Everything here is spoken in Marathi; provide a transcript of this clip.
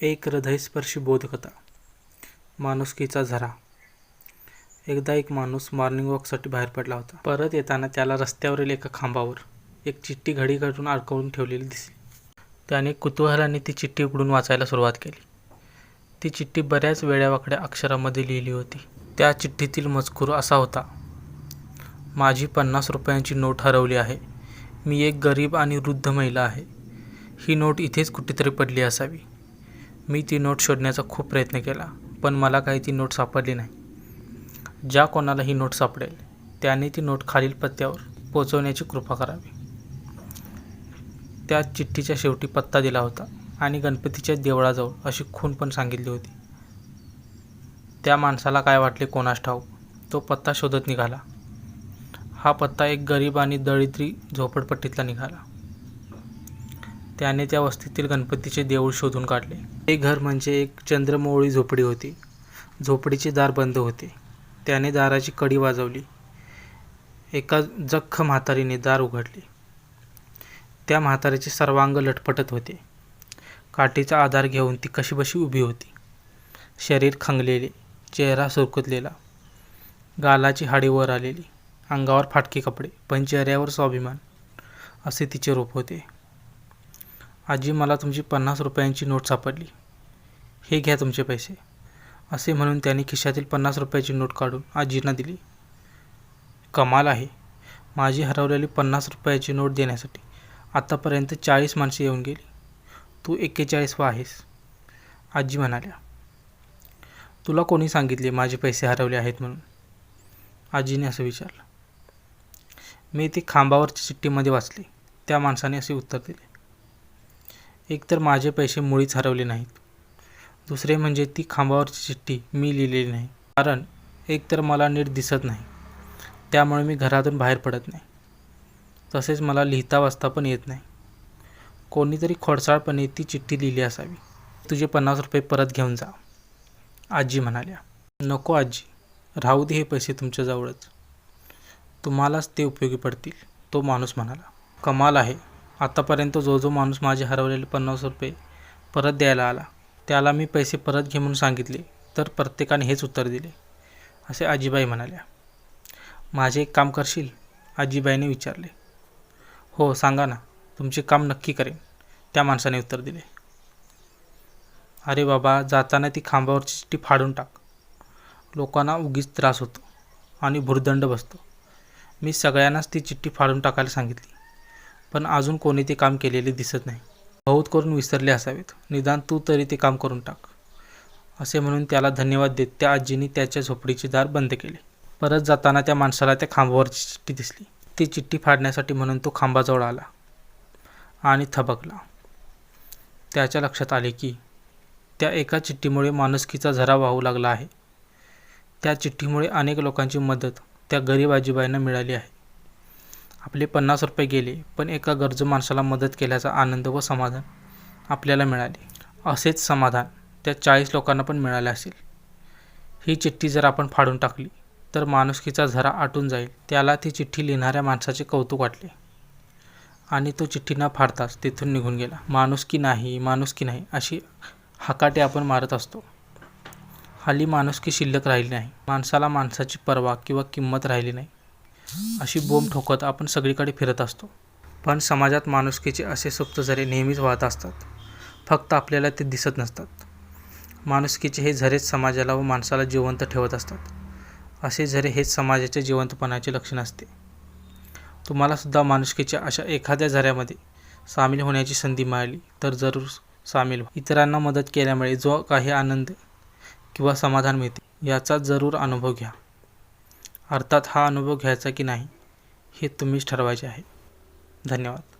एक हृदयस्पर्शी बोधकथा माणुसकीचा झरा. एकदा एक माणूस मॉर्निंग वॉकसाठी बाहेर पडला होता. परत येताना त्याला रस्त्यावरील एका खांबावर एक चिठ्ठी घडी काढून अडकवून ठेवलेली दिसली. त्याने कुतूहलाने ती चिठ्ठी उघडून वाचायला सुरुवात केली. ती चिठ्ठी बऱ्याच वेड्यावाकड्या अक्षरामध्ये लिहिली होती. त्या चिठ्ठीतील मजकूर असा होता माझी पन्नास रुपयांची नोट हरवली आहे. मी एक गरीब आणि वृद्ध महिला आहे. ही नोट इथेच कुठेतरी पडली असावी. मी ती नोट शोधण्याचा खूप प्रयत्न केला पण मला काही ती नोट सापडली नाही. ज्या कोणाला ही नोट सापडेल त्याने ती नोट खालील पत्त्यावर पोचवण्याची कृपा करावी. त्या चिठ्ठीच्या शेवटी पत्ता दिला होता आणि गणपतीच्या देवळाजवळ अशी खून पण सांगितली होती. त्या माणसाला काय वाटले कोणास ठाऊक तो पत्ता शोधत निघाला. हा पत्ता एक गरीब आणि दरिद्री झोपडपट्टीतला निघाला. त्याने त्या वस्तीतील गणपतीचे देऊळ शोधून काढले. ते घर म्हणजे एक चंद्रमोळी झोपडी होती. झोपडीचे दार बंद होते. त्याने दाराची कडी वाजवली. एका जख्ख म्हातारीने दार उघडले. त्या म्हातारीचे सर्वांग लटपटत होते. काठीचा आधार घेऊन ती कशीबशी उभी होती. शरीर खंगलेले चेहरा सुरकुतलेला. गालाची हाडी वर आलेली. अंगावर फाटके कपडे पण चेहऱ्यावर स्वाभिमान असे तिचे रूप होते. आजी मला तुमची पन्नास रुपयांची नोट सापडली. हे घ्या तुमचे पैसे. असे म्हणून त्याने खिशातील पन्नास रुपयाची नोट काढून आजींना दिली. कमाल आहे. माझी हरवलेली पन्नास रुपयाची नोट देण्यासाठी आत्तापर्यंत चाळीस माणसे येऊन गेली. तू एक्केचाळीसवा आहेस. आजी म्हणाल्या तुला कोणी सांगितले माझे पैसे हरवले आहेत म्हणून? आजीने असं विचारलं. मी ते खांबावरच्या चिठ्ठीमध्ये वाचले. त्या माणसाने असे उत्तर दिले. एकतर माझे पैसे मुळीच हरवले नाहीत. दुसरे म्हणजे ती खांबावरची चिठ्ठी मी लिहिलेली नाही. कारण एकतर मला नीट दिसत नाही. त्यामुळे मी घरातून बाहेर पडत नाही. तसेच मला लिहिता वाचता पण येत नाही. कोणीतरी खोडसाळपणे ती चिठ्ठी लिहिली असावी. तुझे पन्नास रुपये परत घेऊन जा. आजी म्हणाल्या नको आजी. राहू दे हे पैसे तुमच्याजवळच तुम्हालाच ते उपयोगी पडतील. तो माणूस म्हणाला कमाल आहे. आतापर्यंत जो जो माणूस माझे हरवलेले पन्नास रुपये परत द्यायला आला त्याला मी पैसे परत घे म्हणून सांगितले तर प्रत्येकाने हेच उत्तर दिले. असे आजीबाई म्हणाल्या. माझे एक काम करशील? आजीबाईने विचारले. हो सांगा ना तुमचे काम नक्की करेन त्या माणसाने उत्तर दिले. अरे बाबा जाताना ती खांबावरची चिठ्ठी फाडून टाक. लोकांना उगीच त्रास होतो आणि भुर्दंड बसतो. मी सगळ्यांनाच ती चिठ्ठी फाडून टाकायला सांगितली. पण अजून कोणी ते काम केलेले दिसत नाही. बहुत करून विसरले असावेत. निदान तू तरी ते काम करून टाक. असे म्हणून त्याला धन्यवाद देत त्या आजीने त्याच्या झोपडीचे दार बंद केले. परत जाताना त्या माणसाला त्या खांबावरची चिठ्ठी दिसली. ती चिठ्ठी फाडण्यासाठी म्हणून तो खांबाजवळ आला आणि थबकला. त्याच्या लक्षात आले की त्या एका चिठ्ठीमुळे माणुसकीचा झरा वाहू लागला आहे. त्या चिठ्ठीमुळे अनेक लोकांची मदत त्या गरीब आजीबाईंना मिळाली आहे. आपले पन्नास रुपये गेले पण एका गरजू माणसाला मदत केल्याचा आनंद व समाधान आपल्याला मिळाले. असेच समाधान त्या चाळीस लोकांना पण मिळाले असेल. ही चिठ्ठी जर आपण फाडून टाकली तर माणुसकीचा झरा आटून जाईल त्याला ती चिठ्ठी लिहिणाऱ्या माणसाचे कौतुक वाटले. आणि तो चिठ्ठी न फाडताच तिथून निघून गेला. माणुसकी नाही माणुसकी नाही अशी हाकाटे आपण मारत असतो. हल्ली माणुसकी शिल्लक राहिली नाही. माणसाला माणसाची पर्वा किंवा किंमत राहिली नाही. अशी बोंब ठोकत आपण सगळीकडे फिरत असतो. पण समाजात माणुसकीचे असे सुप्त झरे नेहमीच वाहत असतात. फक्त आपल्याला ते दिसत नसतात. माणुसकीचे हे झरेच समाजाला व माणसाला जिवंत ठेवत असतात. असे झरे हेच समाजाच्या जिवंतपणाचे लक्षण असते. तुम्हालासुद्धा माणुसकीच्या अशा एखाद्या झऱ्यामध्ये सामील होण्याची संधी मिळाली तर जरूर सामील इतरांना मदत केल्यामुळे जो काही आनंद किंवा समाधान मिळते याचा जरूर अनुभव घ्या. अर्थात हा अनुभव घ्यायचा की नाही हे तुम्हीच ठरवायचे आहे. धन्यवाद.